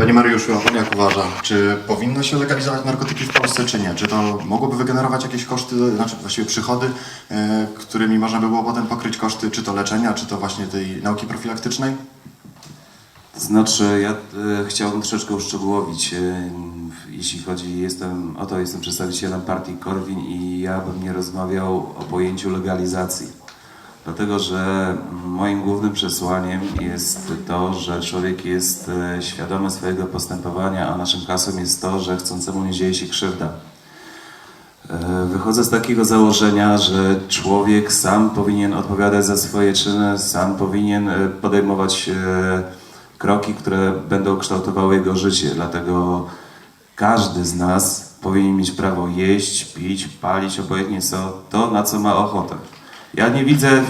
Panie Mariuszu, a pan jak uważa, czy powinno się legalizować narkotyki w Polsce, czy nie? Czy to mogłoby wygenerować jakieś koszty, znaczy właściwie przychody, e, którymi można by było potem pokryć koszty, czy to leczenia, czy to właśnie tej nauki profilaktycznej? Znaczy, ja e, chciałbym troszeczkę uszczegółowić, e, jeśli chodzi jestem, o to, jestem przedstawicielem partii Korwin i ja bym nie rozmawiał o pojęciu legalizacji. Dlatego, że moim głównym przesłaniem jest to, że człowiek jest e, świadomy swojego postępowania, a naszym hasłem jest to, że chcącemu nie dzieje się krzywda. E, Wychodzę z takiego założenia, że człowiek sam powinien odpowiadać za swoje czyny, sam powinien e, podejmować kroki, które będą kształtowały jego życie. Dlatego każdy z nas powinien mieć prawo jeść, pić, palić, obojętnie co, to na co ma ochotę. Ja nie widzę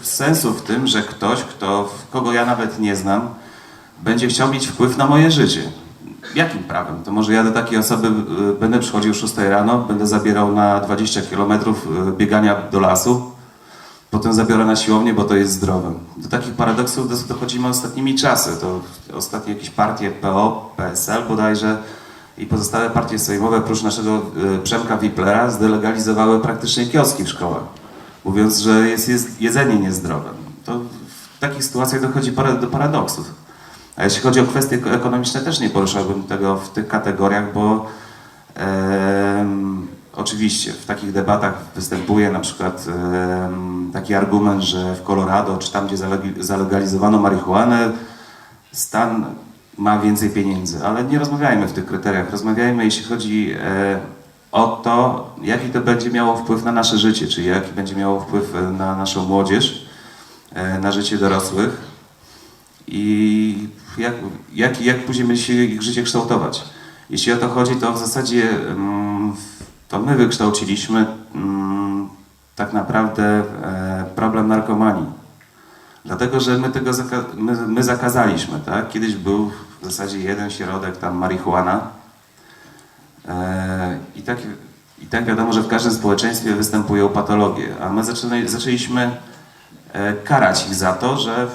w sensu w tym, że ktoś, kto, kogo ja nawet nie znam, będzie chciał mieć wpływ na moje życie. Jakim prawem? To może ja do takiej osoby y, będę przychodził o 6 rano, będę zabierał na 20 km biegania do lasu, potem zabiorę na siłownię, bo to jest zdrowe. Do takich paradoksów dochodzimy ostatnimi czasy. To ostatnie jakieś partie PO, PSL bodajże i pozostałe partie sejmowe, prócz naszego Przemka Wiplera, zdelegalizowały praktycznie kioski w szkołach, mówiąc, że jest, jest jedzenie niezdrowe. To w takich sytuacjach dochodzi do paradoksów. A jeśli chodzi o kwestie eko- ekonomiczne, też nie poruszałbym tego w tych kategoriach, bo em, oczywiście w takich debatach występuje na przykład em, taki argument, że w Colorado, czy tam, gdzie zalegalizowano marihuanę, stan ma więcej pieniędzy, ale nie rozmawiajmy w tych kryteriach. Rozmawiajmy, jeśli chodzi e, o to, jaki to będzie miało wpływ na nasze życie, czyli jaki będzie miało wpływ e, na naszą młodzież, e, na życie dorosłych i jak, jak, jak później będzie się ich życie kształtować. Jeśli o to chodzi, to w zasadzie mm, to my wykształciliśmy mm, tak naprawdę e, problem narkomanii. Dlatego, że my tego zaka- my, my zakazaliśmy, tak? Kiedyś był w zasadzie jeden środek, tam marihuana. Tak, I tak wiadomo, że w każdym społeczeństwie występują patologie, a my zaczęli, zaczęliśmy e, karać ich za to, że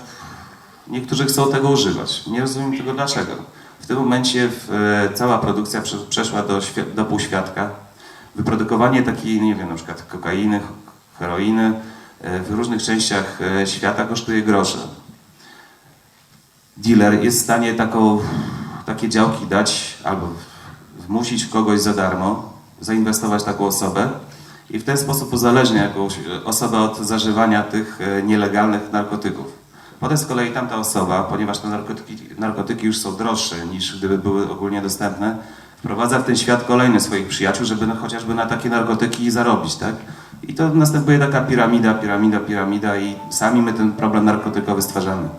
niektórzy chcą tego używać. Nie rozumiem tego dlaczego. W tym momencie e, cała produkcja prze, przeszła do, do półświadka. Wyprodukowanie takiej, nie wiem, na przykład kokainy, heroiny e, w różnych częściach świata kosztuje grosze. Dealer jest w stanie taką, takie działki dać albo wmusić kogoś za darmo, zainwestować taką osobę i w ten sposób uzależnia jakąś osobę od zażywania tych e, nielegalnych narkotyków. Potem z kolei tamta osoba, ponieważ te narkotyki, narkotyki już są droższe niż gdyby były ogólnie dostępne, wprowadza w ten świat kolejnych swoich przyjaciół, żeby no, chociażby na takie narkotyki zarobić, tak? I to następuje taka piramida, piramida, piramida i sami my ten problem narkotykowy stwarzamy.